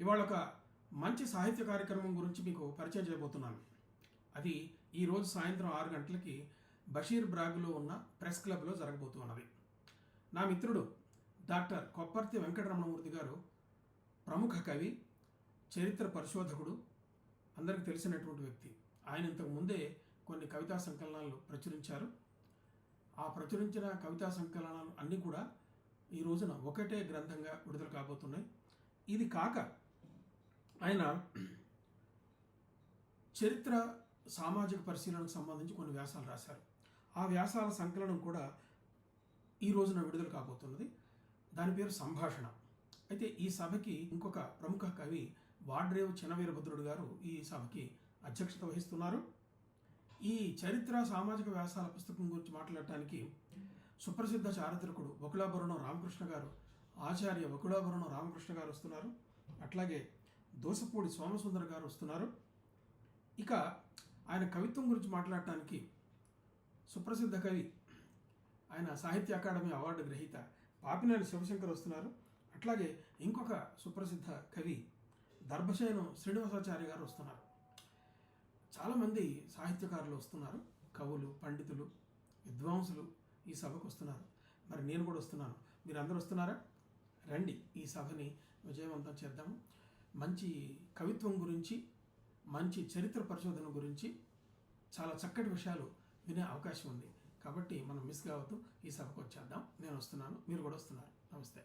ఇవాళ ఒక మంచి సాహిత్య కార్యక్రమం గురించి మీకు పరిచయం చేయబోతున్నాను. అది ఈరోజు సాయంత్రం ఆరు గంటలకి బషీర్ బ్రాగ్లో ఉన్న ప్రెస్ క్లబ్లో జరగబోతున్నది. నా మిత్రుడు డాక్టర్ కొప్పర్తి వెంకటరమణమూర్తి గారు ప్రముఖ కవి చరిత్ర పరిశోధకుడు అందరికి తెలిసినటువంటి వ్యక్తి. ఆయన ఇంతకు ముందే కొన్ని కవితా సంకలనాలు ప్రచురించారు. ఆ ప్రచురించిన కవితా సంకలనాలు అన్నీ కూడా ఈ రోజున ఒకటే గ్రంథంగా విడుదల కాబోతున్నాయి. ఇది కాక ఆయన చరిత్ర సామాజిక పరిశీలనకు సంబంధించి కొన్ని వ్యాసాలు రాశారు. ఆ వ్యాసాల సంకలనం కూడా ఈ రోజున విడుదల కాబోతున్నది. దాని పేరు సంభాషణ. అయితే ఈ సభకి ఇంకొక ప్రముఖ కవి వాడ్రేవు చినవీరభద్రుడు గారు ఈ సభకి అధ్యక్షత వహిస్తున్నారు. ఈ చరిత్ర సామాజిక వ్యాసాల పుస్తకం గురించి మాట్లాడటానికి సుప్రసిద్ధ చారిత్రకుడు వకులాభరణం రామకృష్ణ గారు ఆచార్య వకులాభరణం రామకృష్ణ గారు వస్తున్నారు. అట్లాగే దోసపూడి సోమసుందర్ గారు వస్తున్నారు. ఇక ఆయన కవిత్వం గురించి మాట్లాడటానికి సుప్రసిద్ధ కవి ఆయన సాహిత్య అకాడమీ అవార్డు గ్రహీత పాపినేని శివశంకర్ వస్తున్నారు. అట్లాగే ఇంకొక సుప్రసిద్ధ కవి దర్భశయనం శ్రీనివాసాచార్య గారు వస్తున్నారు. చాలామంది సాహిత్యకారులు వస్తున్నారు. కవులు పండితులు విద్వాంసులు ఈ సభకు వస్తున్నారు. మరి నేను కూడా వస్తున్నాను. మీరు అందరూ వస్తున్నారా? రండి ఈ సభని విజయవంతం చేద్దాము. మంచి కవిత్వం గురించి మంచి చరిత్ర పరిశోధన గురించి చాలా చక్కటి విషయాలు వినే అవకాశం ఉంది. కాబట్టి మనం మిస్ కావద్దు. ఈ సభకు వచ్చేద్దాం. నేను వస్తున్నాను. మీరు కూడా వస్తున్నారు. నమస్తే.